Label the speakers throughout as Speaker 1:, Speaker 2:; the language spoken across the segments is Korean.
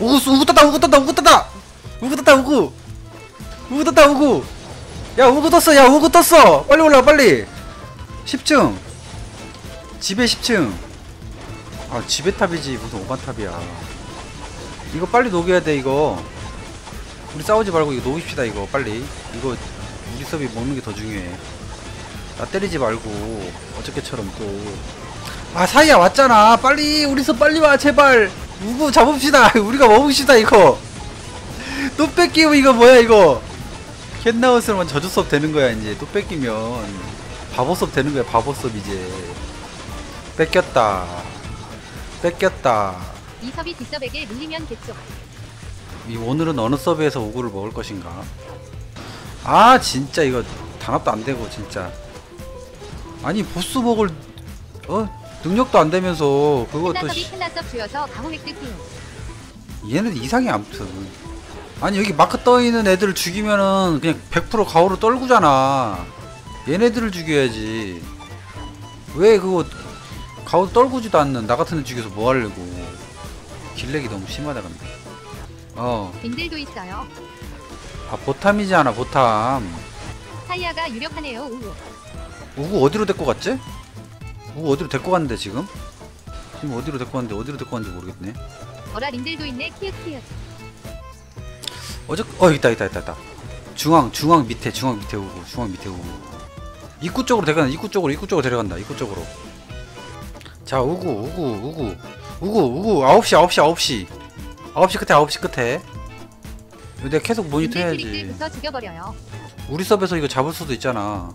Speaker 1: 우구 우구 떴다 우구 떴다 우구 떴다. 우구 떴다 우구. 우구 떴다 우구. 야 우구 떴어 야 우구 떴어. 빨리 올라 빨리. 10층. 집에 10층. 아 집에 탑이지. 무슨 오반 탑이야. 이거 빨리 녹여야 돼 이거. 우리 싸우지 말고 이거 녹입시다 이거. 빨리. 이거 우리 섭이 먹는 게 더 중요해. 나 때리지 말고. 어저께처럼 또 아 사이야 왔잖아. 빨리 우리 섭 빨리 와 제발 우구 잡읍시다. 우리가 먹읍시다 이거. 또 뺏기면 이거 뭐야 이거? 캣나우스로만 저주 수업 되는 거야 이제. 또 뺏기면. 바보 수업 되는 거야 바보 수업 이제. 뺏겼다. 뺏겼다.
Speaker 2: 이 섭이 뒷섭에게 물리면 개쪽.
Speaker 1: 이 오늘은 어느 서브에서 오구를 먹을 것인가? 아 진짜 이거 단합도 안 되고 진짜. 아니 보스 먹을 어 능력도 안 되면서 그것도
Speaker 2: 캔나섭이
Speaker 1: 씨,
Speaker 2: 캔나섭 주여서 강호 획득 중.
Speaker 1: 얘는 이상해 아무튼 아니 여기 마크 떠 있는 애들을 죽이면은 그냥 100% 가오로 떨구잖아 얘네들을 죽여야지 왜 그거 가오 떨구지도 않는 나 같은 애 죽여서 뭐 하려고 길렉이 너무 심하다 근데 어
Speaker 2: 빈들도 있어요.
Speaker 1: 아 보탐이지 않아 보탐
Speaker 2: 사이아가 유력하네요. 우우.
Speaker 1: 우구 어디로 데리고 갔지? 우구 어디로 데리고 갔는데 지금? 지금 어디로 데리고 갔는데 어디로 데리고 갔는지 모르겠네
Speaker 2: 어라 린들도 있네. 키읔키읔.
Speaker 1: 어저 어 있다 있다 있다 있다 중앙 중앙 밑에 중앙 밑에 우구 중앙 밑에 우구 입구 쪽으로 데려간다 입구 쪽으로 입구 쪽으로 데려간다 입구 쪽으로 자 우구 우구 우구 우구 우구 9시 9시 9시 9시 끝에 9시 끝에 내가 계속 모니터 해야지. 우리 섭에서 이거 잡을 수도 있잖아.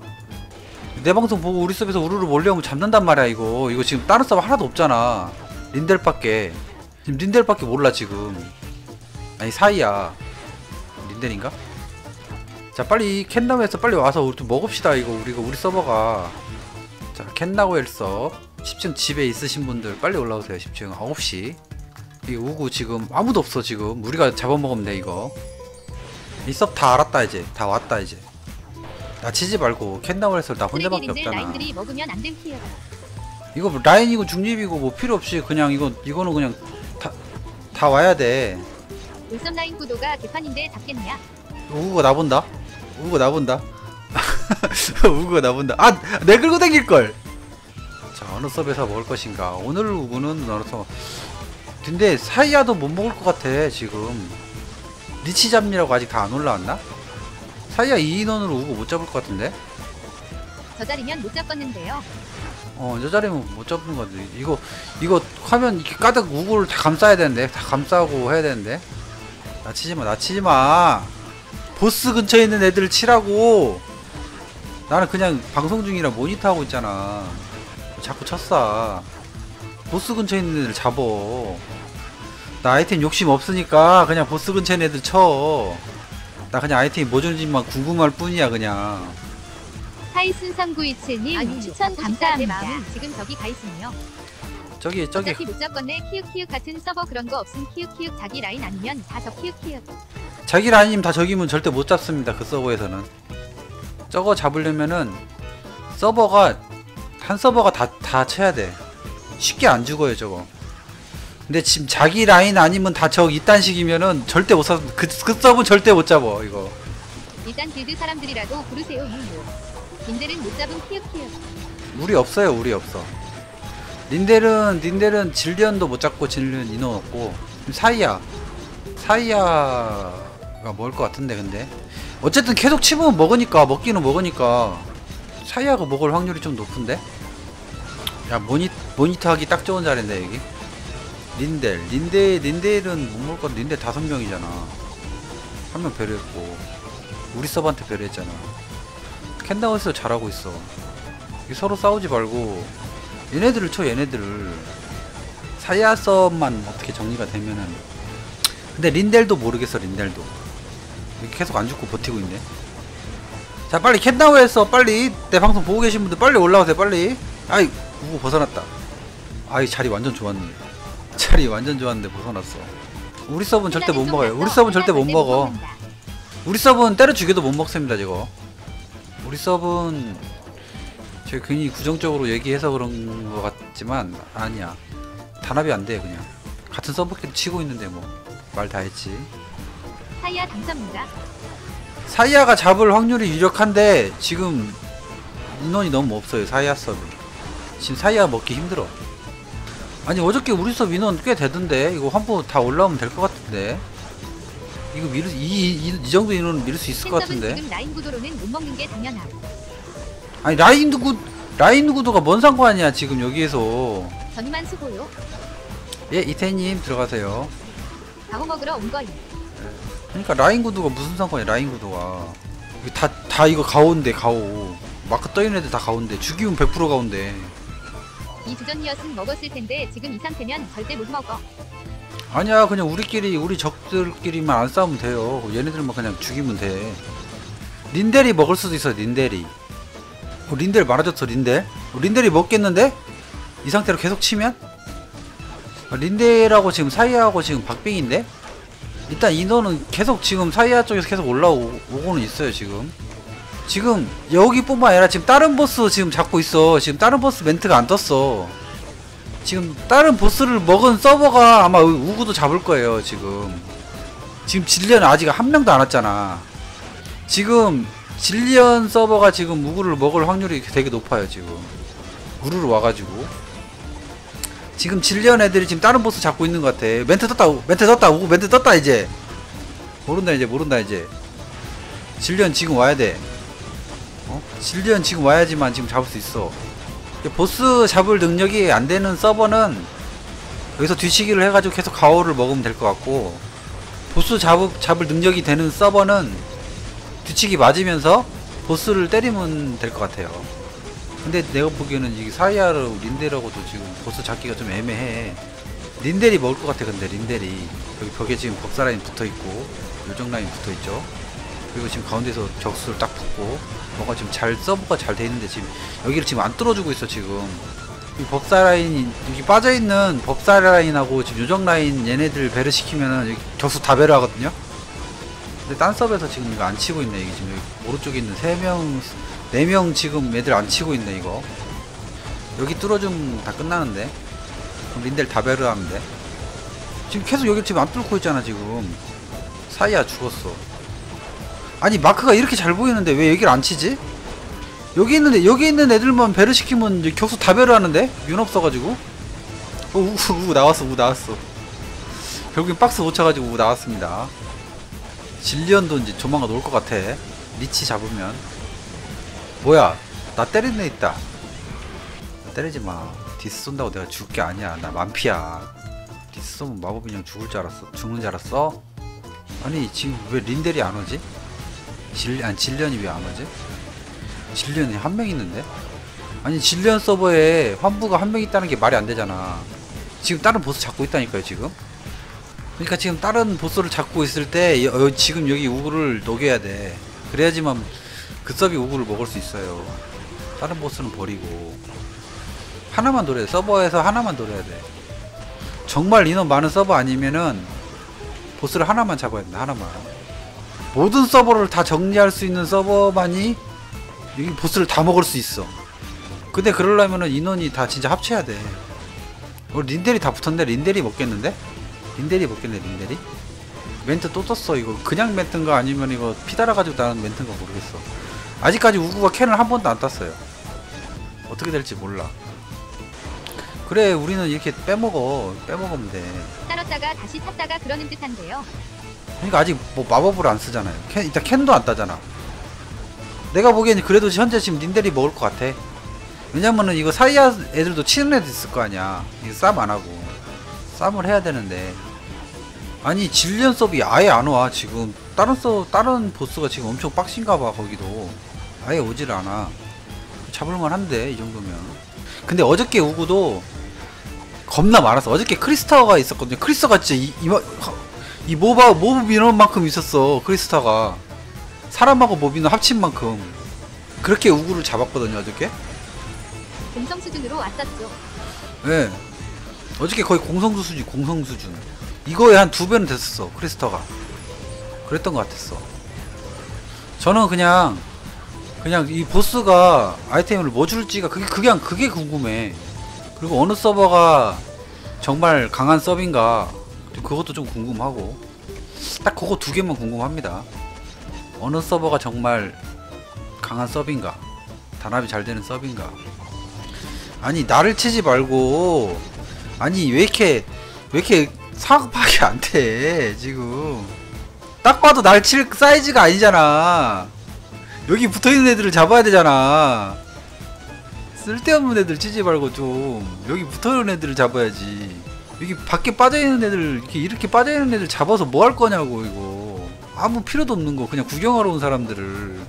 Speaker 1: 내 방송 보고 우리 섭에서 우르르 몰려오면 잡는단 말이야 이거. 이거 지금 다른 섭 하나도 없잖아. 린델밖에. 지금 린델밖에 몰라 지금. 아니 사이야. 린델인가? 자 빨리 캔나우에서 빨리 와서 우리 좀 먹읍시다 이거 우리가 우리 서버가. 자 캔나우엘 섭 10층 집에 있으신 분들 빨리 올라오세요 10층 9시. 이 우구 지금 아무도 없어 지금 우리가 잡아먹으면 돼 이거. 이 섭 다 알았다 이제 다 왔다 이제 나 치지 말고 캔나울에서 나
Speaker 2: 쓰레기
Speaker 1: 혼자밖에 없잖아. 이거 뭐 라인이고 중립이고 뭐 필요 없이 그냥 이거 이거는 그냥 다 다 와야 돼.
Speaker 2: 울썸 라인 구도가 개판인데 잡겠냐?
Speaker 1: 우구가 나 본다? 우구가 나 본다? 우구가 나 본다. 아 내 긁고 당길 걸 자 어느 섭에서 먹을 것인가? 오늘 우구는 어느 섭 근데 사이야도 못 먹을 것 같아 지금. 리치 잡니라고 아직 다 안 올라왔나? 사이야 2인원으로 우구 못 잡을 것 같은데?
Speaker 2: 저 자리면 못 잡겠는데요.
Speaker 1: 어, 저 자리면 못 잡는 거지. 이거, 이거 화면 이렇게 가득 우구를 다 감싸야 되는데. 다 감싸고 해야 되는데. 나 치지 마, 나 치지 마. 보스 근처에 있는 애들 치라고. 나는 그냥 방송 중이라 모니터 하고 있잖아. 자꾸 쳤어. 보스 근처에 있는 애들 잡어. 나 아이템 욕심 없으니까 그냥 보스 근처에 있는 애들 쳐. 나 그냥 아이템이 뭐 주는지만 궁금할 뿐이야, 그냥.
Speaker 2: 하이슨 3927님 아니, 추천 추천 감사합니다. 지금 저기 가 있으며
Speaker 1: 저기, 저기.
Speaker 2: 어차피 못 잡겠네. 키읔키읔 같은 서버 그런 거 없음. 키읔키읔 자기 라인 아니면 다 저 키읔키읔.
Speaker 1: 자기 라인님 다 적이면 절대 못 잡습니다 그 서버에서는 저거 잡으려면은 서버가 한 서버가 다 다 쳐야 돼 쉽게 안 죽어요 저거 근데 지금 자기 라인 아니면 다적 이딴 식이면은 절대 못 사, 그, 그 서버 절대 못 잡어 이거
Speaker 2: 일단 길드 사람들이라도 부르세요. 유유. 린들은 못 잡은 키읔 키읔.
Speaker 1: 우리 없어요 우리 없어 린델은 린델은 질리언도 못 잡고 질리언 인원 없고 사이야 사이야가 먹을 것 같은데 근데 어쨌든 계속 치면 먹으니까 먹기는 먹으니까 사이야가 먹을 확률이 좀 높은데 야 모니 모니터 하기 딱 좋은 자리인데 여기 린델. 린델 린델은 못 먹을 건 린델 다섯 명이잖아. 한 명 배려했고. 우리 서버한테 배려했잖아. 캔다운에서 잘하고 있어. 서로 싸우지 말고 얘네들을 쳐 얘네들을. 사야 썸만 어떻게 정리가 되면은. 근데 린델도 모르겠어 린델도. 계속 안 죽고 버티고 있네. 자 빨리 캔다우에서 빨리 내 방송 보고 계신 분들 빨리 올라오세요 빨리. 아이 우고 벗어났다. 아이 자리 완전 좋았네 자리 완전 좋았는데 벗어났어. 우리 서브는 절대 못 먹어요. 우리 서브는 절대 못 먹어. 우리 서브는 때려 죽여도 못 먹습니다 저거. 우리 서브는 제가 괜히 구정적으로 얘기해서 그런 것 같지만 아니야. 단합이 안 돼 그냥. 같은 서브끼리 치고 있는데 뭐. 말 다 했지.
Speaker 2: 사이야 당첨입니다.
Speaker 1: 사이아가 잡을 확률이 유력한데 지금 인원이 너무 없어요 사이아 서브. 지금 사이아 먹기 힘들어 아니 어저께 우리 서브 인원 꽤 되던데. 이거 환부 다 올라오면 될 것 같은데. 이거 미룰 이, 이, 이 정도 인원은 미룰 수 있을 것 같은데.
Speaker 2: 지금 라인 구도로는 못 먹는 게 당연함.
Speaker 1: 아니 라인 구 라인 구도가 뭔 상관이야 지금 여기에서.
Speaker 2: 전만 수고요.
Speaker 1: 예 이태님 들어가세요.
Speaker 2: 방어 먹으러 온 거임.
Speaker 1: 그러니까 라인 구도가 무슨 상관이야 라인 구도가. 이거 다, 다 이거 가운데 가오. 마크 떠있는 애들 다 가운데. 죽이면 100% 가운데
Speaker 2: 이 주전이었음 먹었을 텐데 지금 이 상태면 절대 못 먹어.
Speaker 1: 아니야 그냥 우리끼리 우리 적들끼리만 안 싸우면 돼요 얘네들만 그냥 죽이면 돼 린델이 먹을 수도 있어 린델이 어, 린델 많아졌어 린델 어, 린델이 먹겠는데? 이 상태로 계속 치면? 아, 린델하고 지금 사이아하고 지금 박빙인데? 일단 인원은 계속 지금 사이아 쪽에서 계속 올라오고는 있어요 지금 지금 여기뿐만 아니라 지금 다른 보스 지금 잡고 있어. 지금 다른 보스 멘트가 안 떴어. 지금 다른 보스를 먹은 서버가 아마 우- 우구도 잡을 거예요 지금. 지금 질리언 아직 한 명도 안 왔잖아. 지금 질리언 서버가 지금 우구를 먹을 확률이 되게 높아요 지금. 우르르 와가지고. 지금 질리언 애들이 지금 다른 보스 잡고 있는 것 같아. 멘트 떴다 우- 멘트 떴다 우구 멘트 떴다 이제. 모른다 이제 모른다 이제. 질리언 지금 와야 돼. 어? 질리언 지금 와야지만 지금 잡을 수 있어. 보스 잡을 능력이 안 되는 서버는 여기서 뒤치기를 해가지고 계속 가오를 먹으면 될 것 같고 보스 잡, 잡을 능력이 되는 서버는 뒤치기 맞으면서 보스를 때리면 될 것 같아요. 근데 내가 보기에는 이게 사이아르 린델하고도 지금 보스 잡기가 좀 애매해. 린델이 먹을 것 같아 근데 린델이 여기 벽에 지금 법사 라인 붙어있고 요정 라인 붙어있죠 그리고 지금 가운데서 적수를 딱 붙고 뭐가 지금 잘 서버가 잘 돼 있는데 지금 여기를 지금 안 뚫어주고 있어 지금. 이 법사 라인이 여기 빠져있는 법사 라인하고 지금 요정 라인 얘네들 배를 시키면은 적수 다 배를 하거든요. 근데 딴 서버에서 지금 이거 안 치고 있네 이게 지금 여기 오른쪽에 있는 3명 4명 지금 애들 안 치고 있네 이거. 여기 뚫어주면 다 끝나는데. 그럼 린델 다 배를 돼. 지금 계속 여기 지금 안 뚫고 있잖아 지금. 사이야 죽었어 아니 마크가 이렇게 잘 보이는데 왜 여기를 안 치지? 여기 있는데 여기 있는 애들만 배를 시키면 격수 다 배를 하는데? 윤 없어가지고? 어, 우, 나왔어 우 나왔어. 결국엔 박스 못 차가지고 우 나왔습니다. 질리언도 이제 조만간 올 것 같아. 리치 잡으면. 뭐야 나 때리는 애 있다. 나 때리지 마. 디스 쏜다고 내가 죽을 게 아니야. 나 만피야. 디스 쏘면 마법 인형 죽을 줄 알았어. 죽는 줄 알았어? 아니 지금 왜 린델이 안 오지? 질, 아니 질련이 왜 안 오지? 질련이 한 명 있는데? 아니 질련 서버에 환부가 한 명 있다는 게 말이 안 되잖아. 지금 다른 보스 잡고 있다니까요 지금. 그러니까 지금 다른 보스를 잡고 있을 때 여- 여- 지금 여기 우구를 녹여야 돼. 그래야지만 그 서비 우구를 먹을 수 있어요. 다른 보스는 버리고. 하나만 노려야 돼. 서버에서 하나만 노려야 돼. 정말 인원 많은 서버 아니면은 보스를 하나만 잡아야 된다 하나만 모든 서버를 다 정리할 수 있는 서버만이 여기 보스를 다 먹을 수 있어. 근데 그러려면은 인원이 다 진짜 합쳐야 돼. 어, 린델이 다 붙었네. 린델이 먹겠는데? 린델이 먹겠네 린델이? 멘트 또 떴어 이거. 그냥 멘트인가 아니면 이거 피 달아가지고 나는 멘트인가 모르겠어. 아직까지 우구가 캔을 한 번도 안 땄어요. 어떻게 될지 몰라. 그래 우리는 이렇게 빼먹어. 빼먹으면 돼.
Speaker 2: 따랐다가 다시 탔다가 그러는 듯한데요.
Speaker 1: 그러니까 아직 뭐 마법을 안 쓰잖아요. 캔, 일단 캔도 안 따잖아. 내가 보기에는 그래도 현재 지금 닌델이 먹을 것 같아. 왜냐면은 이거 사이아 애들도 치는 애들 있을 거 아니야. 이거 싸움 안 하고. 싸움을 해야 되는데. 아니 질리언 서비 아예 안 와 지금 다른 서 다른 보스가 지금 엄청 빡신가 봐 거기도 아예 오질 않아 잡을만 한데 이 정도면 근데 어저께 우구도 겁나 많았어 어저께 크리스타가 있었거든요 크리스타가 진짜 이, 이, 이 모바 모브 민원만큼 있었어 크리스타가. 사람하고 모비는 합친 만큼. 그렇게 우구를 잡았거든요 어저께?
Speaker 2: 공성 수준으로 왔었죠.
Speaker 1: 예 어저께 거의 공성 수준 공성 수준. 이거에 한 두 배는 됐었어 크리스타가. 그랬던 것 같았어. 저는 그냥 그냥 이 보스가 아이템을 뭐 줄지가 그게 그냥 그게 궁금해. 그리고 어느 서버가 정말 강한 서버인가 그것도 좀 궁금하고. 딱 그거 두 개만 궁금합니다. 어느 서버가 정말 강한 서브인가? 단합이 잘 되는 서브인가? 아니 나를 치지 말고. 아니 왜 이렇게 왜 이렇게 사업하기 안돼 지금. 딱 봐도 날 칠 사이즈가 아니잖아. 여기 붙어있는 애들을 잡아야 되잖아. 쓸데없는 애들 치지 말고 좀. 여기 붙어있는 애들을 잡아야지 여기 밖에 빠져있는 애들 이렇게 이렇게 빠져있는 애들 잡아서 뭐 할 거냐고 이거. 아무 필요도 없는 거 그냥 구경하러 온 사람들을.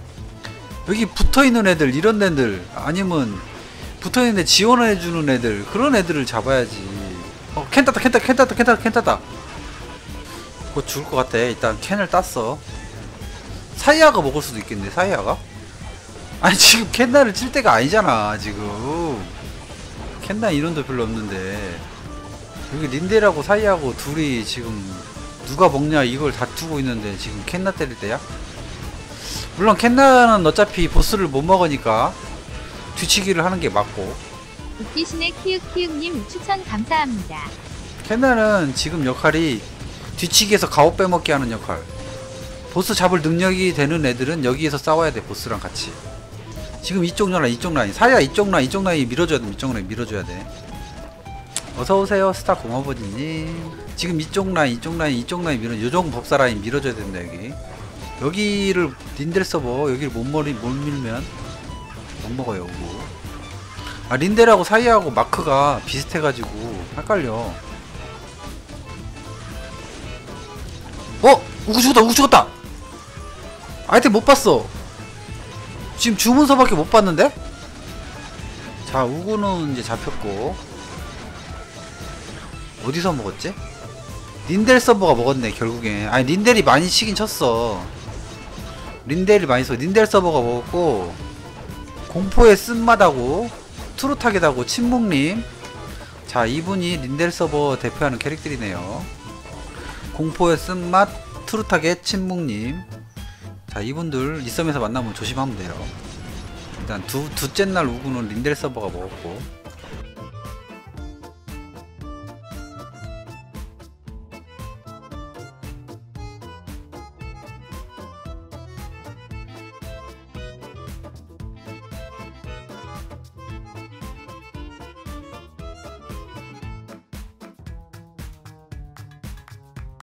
Speaker 1: 여기 붙어있는 애들 이런 애들 아니면 붙어있는 애 지원해주는 애들 그런 애들을 잡아야지. 어캔 땄다 캔 땄다 캔 땄다 캔 땄다 캔 땄다. 곧 죽을 것 같아. 일단 캔을 땄어. 사이아가 먹을 수도 있겠네 사이아가? 아니 지금 캔나를 칠 때가 아니잖아 지금. 캔나 인원도 별로 없는데 여기 린데라고 사이하고 둘이 지금 누가 먹냐 이걸 다투고 있는데 지금 캔나 때릴 때야? 물론 캔나는 어차피 보스를 못 먹으니까 뒤치기를 하는 게 맞고.
Speaker 2: 웃기시네 키읔키읔님 추천 감사합니다.
Speaker 1: 캔나는 지금 역할이 뒤치기에서 가오 빼먹기 하는 역할. 보스 잡을 능력이 되는 애들은 여기에서 싸워야 돼 보스랑 같이. 지금 이쪽 라인 이쪽 라인. 사야 이쪽 라인 이쪽 라인 밀어줘야 돼 이쪽 라인 밀어줘야 돼 어서오세요 스타 고마버지님. 지금 이쪽 라인 이쪽 라인 이쪽 라인 밀어 요정 법사 라인 밀어줘야 된다 여기. 여기를 린델 서버 여기를 못 머리 못 밀면 못 먹어요 이거. 아 린델하고 사이하고 마크가 비슷해가지고 헷갈려. 어? 우구 죽었다 우구 죽었다! 아이템 못 봤어. 지금 주문서밖에 못 봤는데? 자 우구는 이제 잡혔고 어디서 먹었지? 린델 서버가 먹었네 결국에 아니 린델이 많이 치긴 쳤어. 린델이 많이 써 린델 서버가 먹었고 공포의 쓴맛하고 투루타겟하고 침묵님. 자 이분이 린델 서버 대표하는 캐릭터이네요. 공포의 쓴맛 투루타겟 침묵님. 자 이분들 이섬에서 만나면 조심하면 돼요. 일단 두, 두째 날 우구는 린델 서버가 먹었고